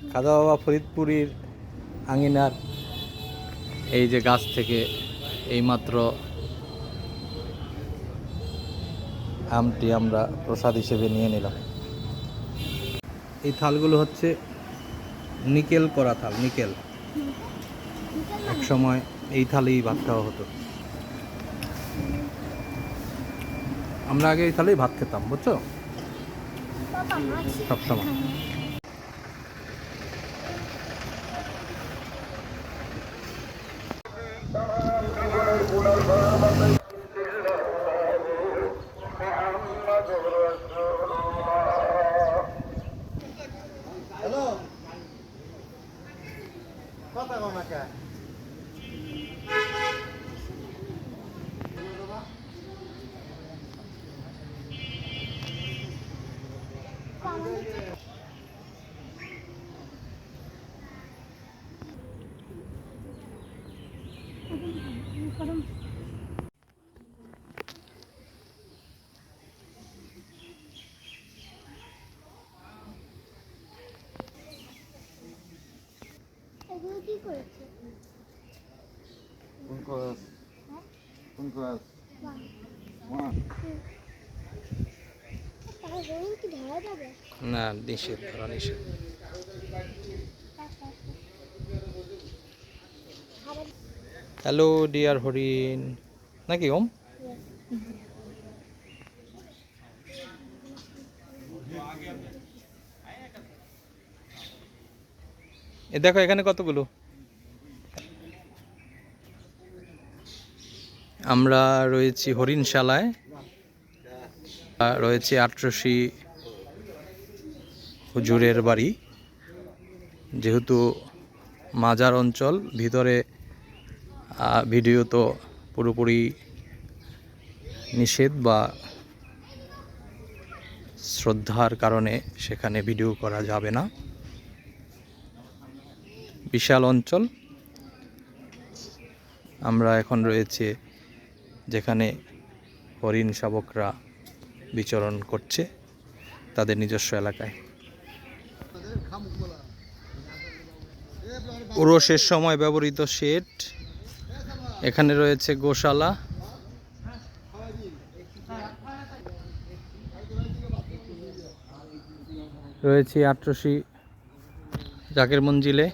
খাজা বাবা ফরিদপুরীর আঙিনার এই যে গাছ থেকে এইমাত্র আমটি আমরা প্রসাদ হিসেবে নিয়ে নিলাম। এই থালগুলো হচ্ছে নিকেল করা থাল, নিকেল। এক সময় এই থালেই ভাত খাওয়া হতো। আমরা আগে এই থালেই ভাত খেতাম, বুঝছ? সব কথা কমাকা কে এগুলো কি করেছে? কোন ক্লাস? কোন ক্লাস? না নিষেধ ধরা নিষেধ। হ্যালো ডিয়ার হরিণ। নাকি ওম? এ দেখো এখানে কতগুলো? আমরা রয়েছি হরিণশালায় রয়েছে আটরশি হুজুরের বাড়ি। যেহেতু মাজার অঞ্চল, ভিতরে ভিডিও তো পুরোপুরি নিষেধ বা শ্রদ্ধার কারণে সেখানে ভিডিও করা যাবে না। বিশাল অঞ্চল। আমরা এখন রয়েছে যেখানে হরিণ শাবকরা বিচরণ করছে তাদের নিজস্ব এলাকায়। ওরসের সময় ব্যবহৃত শেড এখানে রয়েছে গোশালা। রয়েছে আটরশি জাকের মঞ্জিলে।